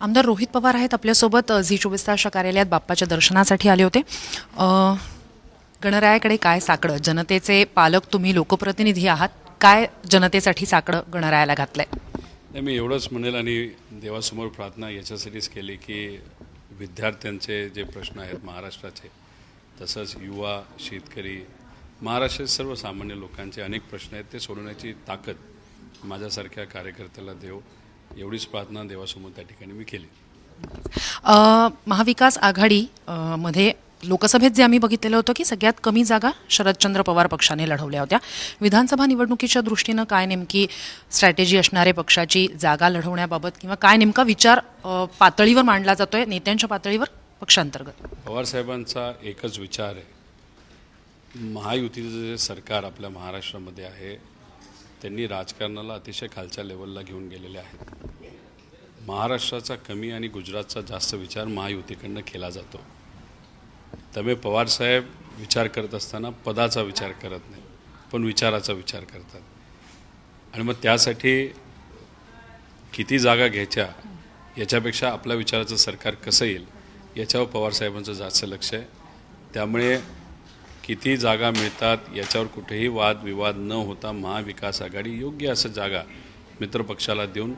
आमदार रोहित पवार आहेत आपल्यासोबत झी चोवीस तासच्या कार्यालयात बाप्पाच्या दर्शनासाठी आले होते. गणरायाकडे काय साकडं? जनतेचे पालक तुम्ही लोकप्रतिनिधी आहात. काय जनतेसाठी साकडं गणरायाला घातलंय? नाही मी एवढंच म्हणेल आणि देवासमोर प्रार्थना याच्यासाठीच केली की विद्यार्थ्यांचे जे प्रश्न आहेत महाराष्ट्राचे तसंच युवा शेतकरी महाराष्ट्रात सर्वसामान्य लोकांचे अनेक प्रश्न आहेत ते सोडवण्याची ताकद माझ्यासारख्या कार्यकर्त्याला देव एवढीच प्रार्थना देवासमोर त्या ठिकाणी मी केली. अ, महाविकास आघाडी अ, मध्ये लोकसभेत जे आम्ही बघितलेलं होतं की सगळ्यात कमी जागा शरदचंद्र पवार पक्षाने लढवल्या होत्या. विधानसभा निवडणुकीच्या दृष्टीनं काय नेमकी स्ट्रॅटेजी असणारे पक्षाची जागा लढवण्याबाबत किंवा काय नेमका विचार अ, पातळीवर मांडला जातोय नेत्यांच्या पातळीवर पक्षांतर्गत? पवारसाहेबांचा एकच विचार आहे. महायुतीचं जे सरकार आपल्या महाराष्ट्रामध्ये आहे त्यांनी राजकारणाला अतिशय खालच्या लेवलला घेऊन गेलेले आहेत. महाराष्ट्राचा कमी आणि गुजरातचा जास्त विचार महायुतीकडनं केला जातो. त्यामुळे पवारसाहेब विचार करत असताना पदाचा विचार करत नाही पण विचाराचा विचार करतात. आणि मग त्यासाठी किती जागा घ्यायच्या याच्यापेक्षा आपल्या विचाराचं सरकार कसं येईल याच्यावर पवारसाहेबांचं जास्त लक्ष आहे. त्यामुळे किती जागा मिळतात याच्यावर कुठेही वाद विवाद न होता महाविकास आघाडी योग्य असं जागा मित्रपक्षाला देऊन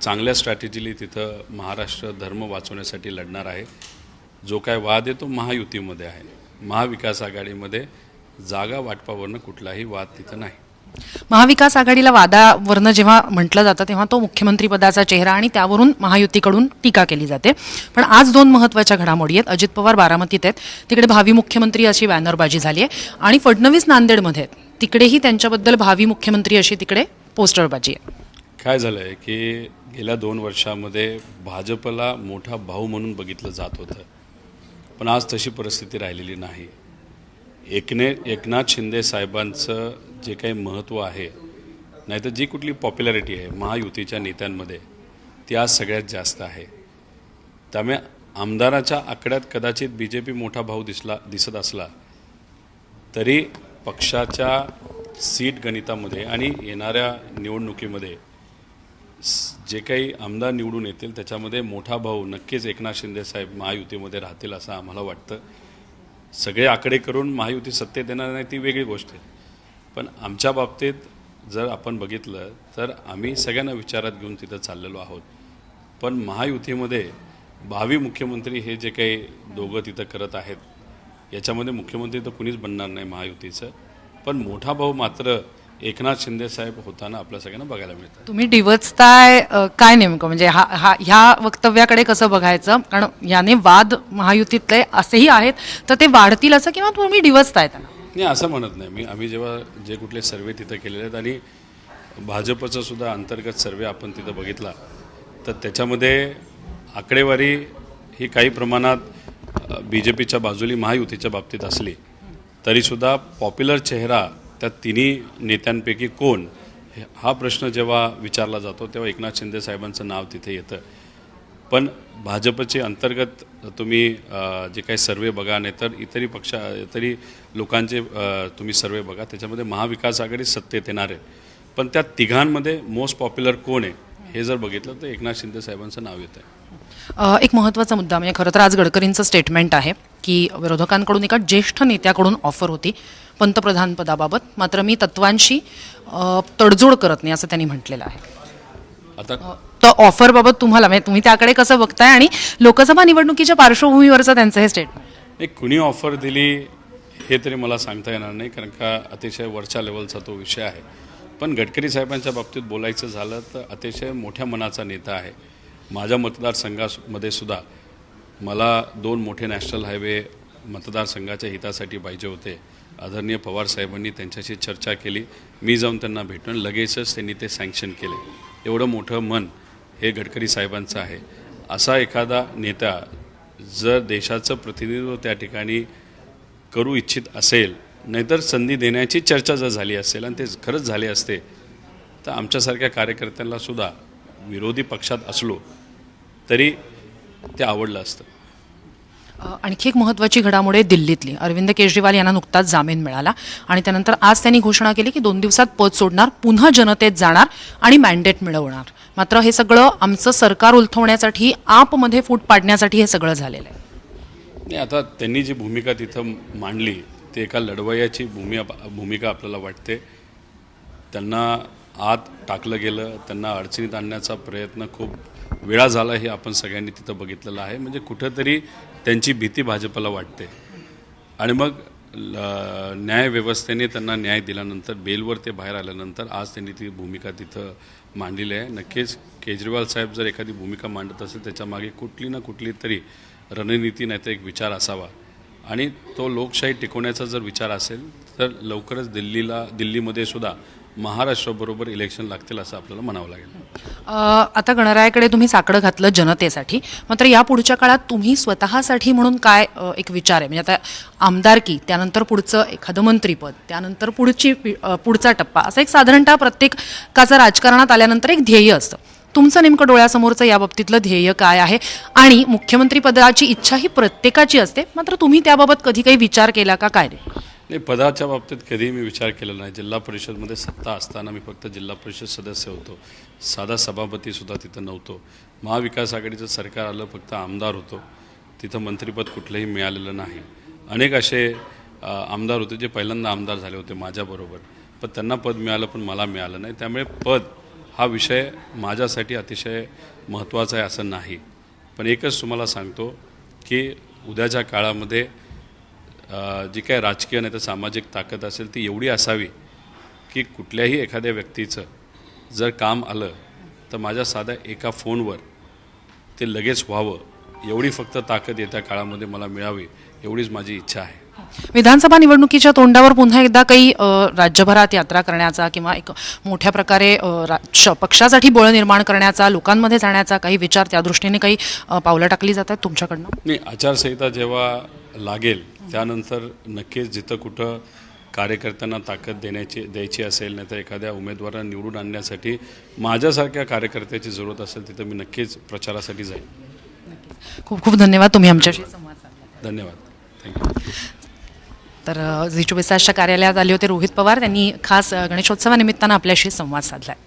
चांगल्या स्ट्रॅटेजीली तिथं महाराष्ट्र धर्म वाचवण्यासाठी लढणार आहे. जो काय वाद आहे तो महायुतीमध्ये आहे. महाविकास आघाडीमध्ये जागा वाटपावरनं कुठलाही वाद तिथं नाही. महाविकास आघाडीला वादावरनं जेव्हा म्हटलं जातं तेव्हा तो मुख्यमंत्री पदाचा चेहरा आणि त्यावरून महायुतीकडून टीका केली जाते. पण आज दोन महत्त्वाच्या घडामोडी आहेत. अजित पवार बारामतीत आहेत. तिकडे भावी मुख्यमंत्री अशी बॅनरबाजी झाली आहे. आणि फडणवीस नांदेडमध्ये आहेत. तिकडेही त्यांच्याबद्दल भावी मुख्यमंत्री अशी तिकडे पोस्टरबाजी आहे. काय झालं आहे की गेल्या दोन वर्षामध्ये भाजपला मोठा भाऊ म्हणून बघितलं जात होतं. पण आज तशी परिस्थिती राहिलेली नाही. एकने एकनाथ शिंदे साहेबांचं जे काही महत्त्व आहे नाहीतर जी कुठली पॉप्युलॅरिटी आहे महायुतीच्या नेत्यांमध्ये ती आज सगळ्यात जास्त आहे. त्यामुळे आमदाराच्या आकड्यात कदाचित बी जे पी मोठा भाऊ दिसला दिसत असला तरी पक्षाच्या सीट गणितामध्ये आणि येणाऱ्या निवडणुकीमध्ये जे काही आमदार निवडून येतील त्याच्यामध्ये मोठा भाऊ नक्कीच एकनाथ शिंदे साहेब महायुतीमध्ये राहतील असं आम्हाला वाटतं. सगळे आकडे करून महायुती सत्तेत येणार नाही ती वेगळी गोष्ट आहे. पण आमच्या बाबतीत जर आपण बघितलं तर आम्ही सगळ्यांना विचारात घेऊन तिथं चाललेलो आहोत. पण महायुतीमध्ये भावी मुख्यमंत्री हे जे काही दोघं तिथं करत आहेत याच्यामध्ये मुख्यमंत्री तर कुणीच बनणार नाही महायुतीचं. पण मोठा भाऊ मात्र एकनाथ शिंदे साहेब होताना आपल्या सगळ्यांना बघायला मिळतात तुम्ही डिवचताय काय नेमकं? म्हणजे हा हा ह्या वक्तव्याकडे कसं बघायचं? कारण याने वाद महायुतीतले असेही आहेत तर ते वाढतील असं किंवा तुम्ही डिवचताय त्यांना? नाही असं म्हणत नाही. मी आम्ही जेव्हा जे कुठले सर्वे तिथं केलेले आहेत आणि भाजपचा सुद्धा अंतर्गत सर्वे आपण तिथं बघितला तर त्याच्यामध्ये आकडेवारी ही काही प्रमाणात बी जे पीच्या बाजूली महायुतीच्या बाबतीत असली तरीसुद्धा पॉप्युलर चेहरा त्या तिन्ही नेत्यांपैकी कोण हा प्रश्न जेव्हा विचारला जातो तेव्हा एकनाथ शिंदे साहेबांचं नाव तिथे येतं. पण भाजपचे अंतर्गत तुम्ही जे काही सर्वे बघा नाही तर इतरही पक्षा इतरही लोकांचे तुम्ही सर्वे बघा त्याच्यामध्ये महाविकास आघाडी सत्तेत येणार आहे. पण त्या तिघांमध्ये मोस्ट पॉप्युलर कोण आहे हे जर बघितलं तर एकनाथ शिंदे साहेबांचं नाव येतं आहे एक महत्त्वाचा मुद्दा म्हणजे खरं तर आज गडकरींचं स्टेटमेंट आहे की विरोधकांकडून एका ज्येष्ठ नेत्याकडून ऑफर होती पंतप्रधान पदाबाबत मात्र मी तत्वांशी तडजोड करत नाही असं त्यांनी म्हटलेलं आहे. आता तर ऑफरबाबत तुम्हाला म्हणजे तुम्ही त्याकडे कसं बघताय आणि लोकसभा निवडणुकीच्या पार्श्वभूमीवरचं त्यांचं हे स्टेटमेंट एक कुणी ऑफर दिली हे तरी मला सांगता येणार नाही कारण का अतिशय वरच्या लेवलचा तो विषय आहे. पण गडकरी साहेबांच्या बाबतीत बोलायचं झालं तर अतिशय मोठ्या मनाचा नेता आहे. माझ्या मतदारसंघामध्ये सुद्धा मला दोन मोठे नॅशनल हायवे मतदारसंघाच्या हितासाठी पाहिजे होते. आदरणीय पवार साहेबांनी त्यांच्याशी चर्चा केली. मी जाऊन त्यांना भेटून लगेचच त्यांनी ते सँक्शन केले. एवढं मोठं मन हे गडकरी साहेबांचं आहे. असा एखादा नेता जर देशाचं प्रतिनिधित्व त्या ठिकाणी करू इच्छित असेल नाहीतर संधी देण्याची चर्चा जर झाली असेल आणि ते खरंच झाले असते तर आमच्यासारख्या कार्यकर्त्यांना सुद्धा विरोधी पक्षात असलो तरी ते आवडलं असतं. आणखी एक महत्त्वाची घडामोडी दिल्लीतली. अरविंद केजरीवाल यांना नुकताच जामीन मिळाला आणि त्यानंतर आज त्यांनी घोषणा केली की दोन दिवसात पद सोडणार पुन्हा जनतेत जाणार आणि मॅन्डेट मिळवणार. मात्र हे सगळं आमचं सरकार उलथवण्यासाठी आपमध्ये फूट पाडण्यासाठी हे सगळं झालेलं आहे. नाही आता त्यांनी जी भूमिका तिथं मांडली ती एका लढवयाची भूमी भूमिका आपल्याला वाटते. त्यांना आत टाकलं गेलं त्यांना अडचणीत आणण्याचा प्रयत्न खूप वेळा झाला हे आपण सगळ्यांनी तिथं बघितलेलं आहे. म्हणजे कुठंतरी त्यांची भीती भाजपला वाटते. आणि मग ल- न्यायव्यवस्थेने त्यांना न्याय दिल्यानंतर बेलवर ते बाहेर आल्यानंतर आज त्यांनी ती भूमिका तिथं मांडलेली आहे. नक्कीच केजरीवाल साहेब जर एखादी भूमिका मांडत असेल त्याच्यामागे कुठली ना कुठली तरी रणनीती नाही तर एक विचार असावा. आणि तो लोकशाही टिकवण्याचा जर विचार असेल तर लवकरच दिल्लीला दिल्लीमध्ये सुद्धा महाराष्ट्राबरोबर इलेक्शन लागतील असं आपल्याला म्हणावं लागेल. आता गणरायाकडे तुम्ही साकडं घातलं जनतेसाठी. मात्र या पुढच्या काळात तुम्ही स्वतःसाठी म्हणून काय एक विचार आहे? म्हणजे आता आमदारकी त्यानंतर पुढचं एखादं मंत्रीपद त्यानंतर पुढची पुढचा टप्पा असं एक साधारणतः प्रत्येकाचं राजकारणात आल्यानंतर एक ध्येय असतं. तुमचं नेमकं डोळ्यासमोरचं या बाबतीतलं ध्येय काय आहे? आणि मुख्यमंत्री पदाची इच्छा ही प्रत्येकाची असते. मात्र तुम्ही त्याबाबत कधी काही विचार केला का? काय रे नाही पदाच्या बाबतीत कधीही मी विचार केला नाही. जिल्हा परिषदमध्ये सत्ता असताना मी फक्त जिल्हा परिषद सदस्य होतो. साधा सभापतीसुद्धा तिथं नव्हतो. महाविकास आघाडीचं सरकार आलं फक्त आमदार होतो. तिथं मंत्रिपद कुठलंही मिळालेलं नाही. अनेक असे आमदार होते जे पहिल्यांदा आमदार झाले होते माझ्याबरोबर. पण त्यांना पद मिळालं पण मला मिळालं नाही. त्यामुळे पद हा विषय माझ्यासाठी अतिशय महत्त्वाचा आहे असं नाही. पण एकच तुम्हाला सांगतो की उद्याच्या काळामध्ये जी काय राजकीय नाही तर सामाजिक ताकद असेल ती एवढी असावी की कुठल्याही एखाद्या व्यक्तीचं जर काम आलं तर माझ्या साध्या एका फोनवर ते लगेच व्हावं. एवढी फक्त ताकद येत्या काळामध्ये मला मिळावी एवढीच माझी इच्छा आहे. विधानसभा निवडणुकीच्या तोंडावर पुन्हा एकदा काही राज्यभरात यात्रा करण्याचा किंवा एक मोठ्या प्रकारे पक्षासाठी बळ निर्माण करण्याचा लोकांमध्ये जाण्याचा काही विचार त्या दृष्टीने काही पावलं टाकली जात आहेत तुमच्याकडनं? नाही आचारसंहिता जेव्हा लागेल त्यानंतर नक्कीच जिथं कुठं कार्यकर्त्यांना ताकद देण्याची द्यायची असेल नाही तर एखाद्या उमेदवारांना निवडून आणण्यासाठी माझ्यासारख्या कार्यकर्त्याची जरूरत असेल तिथं मी नक्कीच प्रचारासाठी जाईन. खूप खूप धन्यवाद तुम्ही आमच्याशी संवाद साधला. धन्यवाद. थँक्यू तर झी चोवीस तासच्या कार्यालयात आले होते. रोहित पवार त्यांनी खास गणेशोत्सवानिमित्तानं आपल्याशी संवाद साधला आहे